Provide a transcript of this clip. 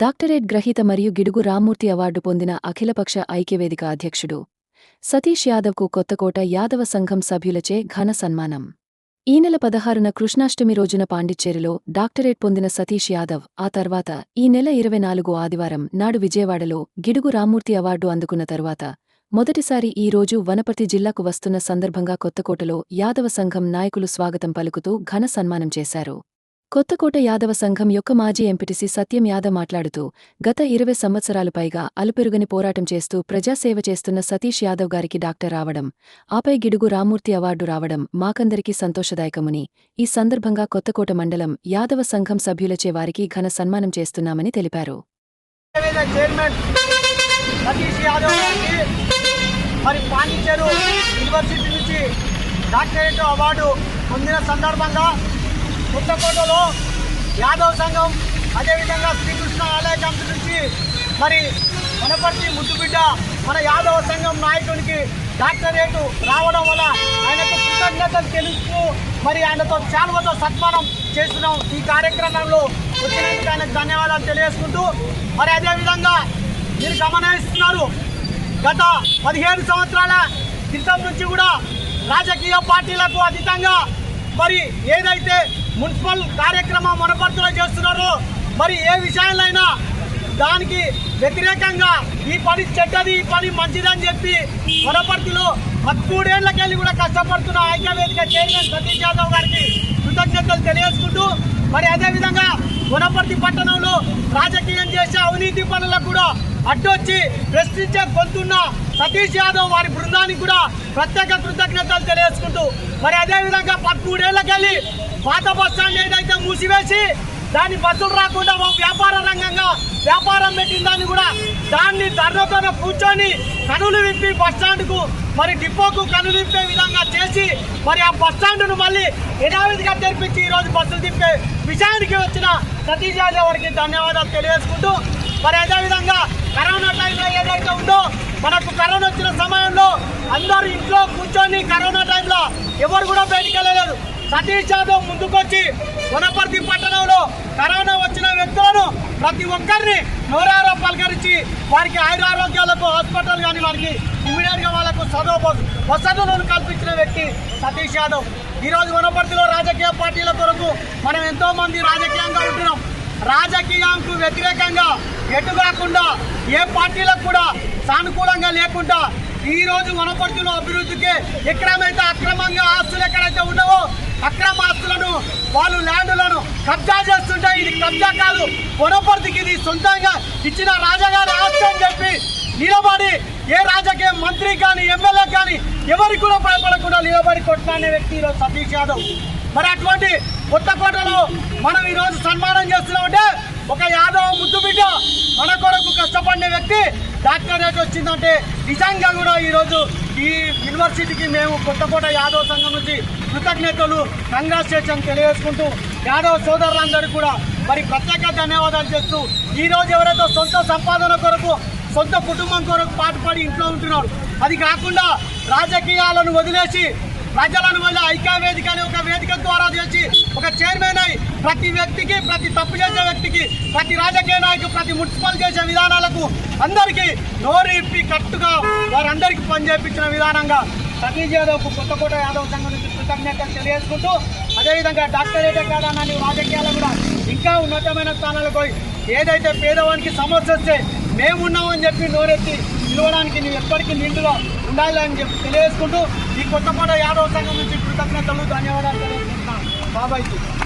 Doctorate గ్రహీత మరియు Gidugu Rammurthy award పొందిన అఖిలపక్ష ఐక్యవేదిక అధ్యక్షుడు. సతీష్ యాదవ్కు కొత్తకోట యాదవ సంఘం సభ్యులచే ఘన సన్మానం. ఈ నెల పదహారున కృష్ణాష్టమి రోజున పాండిచ్చేరిలో డాక్టరేట్ పొందిన సతీష్ యాదవ్ ఆ తర్వాత ఈ నెల ఇరవై నాలుగు ఆదివారం నాడు విజయవాడలో గిడుగు రామ్మూర్తి అవార్డు అందుకున్న తరువాత మొదటిసారి ఈ రోజు వనపర్తి జిల్లాకు వస్తున్న సందర్భంగా కొత్తకోటలో యాదవ సంఘం నాయకులు స్వాగతం పలుకుతూ ఘన సన్మానం చేశారు. కొత్తకోట యాదవ సంఘం యొక్క మాజీ ఎంపీటీసీ సత్యం యాదవ్ మాట్లాడుతూ గత ఇరవై సంవత్సరాలు పైగా అలుపెరుగని పోరాటం చేస్తూ ప్రజాసేవ చేస్తున్న సతీష్ యాదవ్ గారికి డాక్టర్ రావడం ఆపై గిడుగు రామూర్తి అవార్డు రావడం మాకందరికీ సంతోషదాయకముని ఈ సందర్భంగా కొత్తకోట మండలం యాదవ సంఘం సభ్యులచే వారికి ఘన సన్మానం చేస్తున్నామని తెలిపారు. డాక్టరేట్ అవార్డు పొందిన సందర్భంగా కొత్తకోటలో యాదవ్ సంఘం అదేవిధంగా శ్రీకృష్ణ ఆలయ కమిటీ నుంచి మరి వనపర్తి ముద్దుబిడ్డ మన యాదవ సంఘం నాయకునికి డాక్టరేటు రావడం వల్ల ఆయనకు కృతజ్ఞతలు తెలుస్తూ మరి ఆయనతో చాలువతో సన్మానం చేస్తున్నాం. ఈ కార్యక్రమంలో వచ్చినందుకు ఆయనకు ధన్యవాదాలు తెలియజేసుకుంటూ మరి అదేవిధంగా మీరు గమనిస్తున్నారు గత పదిహేను సంవత్సరాల క్రితం నుంచి కూడా రాజకీయ పార్టీలకు అతీతంగా మరి ఏదైతే మున్సిపల్ కార్యక్రమం వనపర్తిలో చేస్తున్నారో మరి ఏ విషయాలైనా దానికి వ్యతిరేకంగా ఈ పని చెడ్డది ఈ పని మంచిదని చెప్పి వనపర్తిలో పదమూడేళ్ళకెళ్ళి కూడా కష్టపడుతున్న ఐక్యవేదిక చైర్మన్ సతీష్ యాదవ్ గారికి కృతజ్ఞతలు తెలియజేసుకుంటూ మరి అదేవిధంగా వనపర్తి పట్టణంలో రాజకీయం చేసే అవినీతి పనులకు కూడా అడ్డొచ్చి ప్రశ్నించే గొంతున్న సతీష్ యాదవ్ వారి బృందానికి కూడా ప్రత్యేక కృతజ్ఞతలు తెలియజేసుకుంటూ మరి అదేవిధంగా పదమూడేళ్ళకెళ్ళి పాత బస్టాండ్ ఏదైతే మూసివేసి దాన్ని బస్సులు రాకుండా ఓ వ్యాపార రంగంగా వ్యాపారం పెట్టిన దాన్ని కూడా దాన్ని ధర్నతోన కూర్చొని కనులు విప్పి బస్ స్టాండ్కు మరి డిపోకు కనులు విప్పే విధంగా చేసి మరి ఆ బస్ స్టాండ్ను మళ్ళీ యథావిధిగా తెరిపించి ఈరోజు బస్సులు తిప్పే విషయానికి వచ్చిన సతీష్ యాదవ్ వారికి ధన్యవాదాలు తెలియజేసుకుంటూ మరి అదేవిధంగా కరోనా టైంలో ఏదైతే ఉందో మనకు కరోనా వచ్చిన సమయంలో అందరూ ఇంట్లో కూర్చొని కరోనా టైంలో ఎవరు కూడా బయటికి వెళ్ళలేదు. సతీష్ యాదవ్ ముందుకొచ్చి వనపర్తి పట్టణంలో కరోనా వచ్చిన వ్యక్తులను ప్రతి ఒక్కరిని నూరారో పలకరించి వారికి ఆయురారోగ్యాలకు హాస్పిటల్ కానీ వారికి ఇమీడియట్గా వాళ్ళకు చదువు వసతులను కల్పించిన వ్యక్తి సతీష్ యాదవ్. ఈరోజు వనపర్తిలో రాజకీయ పార్టీల కొరకు మనం ఎంతో మంది రాజకీయంగా ఉంటున్నాం. రాజకీయంకు వ్యతిరేకంగా ఎటు కాకుండా ఏ పార్టీలకు కూడా సానుకూలంగా లేకుండా ఈ రోజు వనపర్తిలో అభివృద్ధికి ఎక్కడమైతే అక్రమంగా ఆస్తులు ఎక్కడైతే ఉండవో అక్రమ ఆస్తులను వాళ్ళు ల్యాండ్లను కబ్జా చేస్తుంటే ఇది కబ్జా కాదు. వనపర్తికి ఇది సొంతంగా ఇచ్చిన రాజగారి ఆస్తి అని చెప్పి నిలబడి ఏ రాజకీయ మంత్రి కానీ ఎమ్మెల్యే కానీ ఎవరికి కూడా భయపడకుండా నిలబడి కొట్టిన వ్యక్తి ఈరోజు సతీష్ యాదవ్. మరి అటువంటి కొత్త కోటలో మనం ఈరోజు సన్మానం చేస్తున్నామంటే ఒక యాదవ్ ముద్దు బిడ్డ మన కొరకు కష్టపడిన వ్యక్తి డాక్టరేట్ వచ్చిందంటే నిజంగా కూడా ఈరోజు ఈ యూనివర్సిటీకి మేము కొత్తకోట యాదవ్ సంఘం నుంచి కృతజ్ఞతలు కంగ్రాచులేషన్ తెలియజేసుకుంటూ యాదవ్ సోదరులందరికీ కూడా మరి ప్రత్యేక ధన్యవాదాలు చేస్తూ ఈ రోజు ఎవరైతే సొంత సంపాదన కొరకు సొంత కుటుంబం కొరకు పాటుపడి ఇంట్లో ఉంటున్నారు అది కాకుండా రాజకీయాలను వదిలేసి ప్రజలను వల్ల ఐక్య వేదిక అనే ఒక వేదిక ద్వారా చేసి ఒక చైర్మన్ అయి ప్రతి వ్యక్తికి ప్రతి తప్పు చేసే వ్యక్తికి ప్రతి రాజకీయ నాయకు ప్రతి మున్సిపల్ చేసే విధానాలకు అందరికీ నోరు ఇప్పి కట్టుగా వారందరికీ పనిచేపించిన విధానంగా సతీష్ యాదవ్కు కొత్తకోట యాదవ్ సంఘం నుంచి కృతజ్ఞతలు తెలియజేసుకుంటూ అదేవిధంగా డాక్టరేటే కాదనని రాజకీయాలు కూడా ఇంకా ఉన్నతమైన స్థానాలకు పోయి ఏదైతే పేదవానికి సమస్య వస్తే మేమున్నామని చెప్పి నోరెత్తి నిలవడానికి నువ్వు ఎప్పటికీ నిండుగా అని చెప్పి తెలియజేసుకుంటూ ఈ కొత్తకోట యాదవ్ సంఘం నుంచి కృతజ్ఞతలు ధన్యవాదాలు తెలియజేస్తున్నాను బాబాయ్కి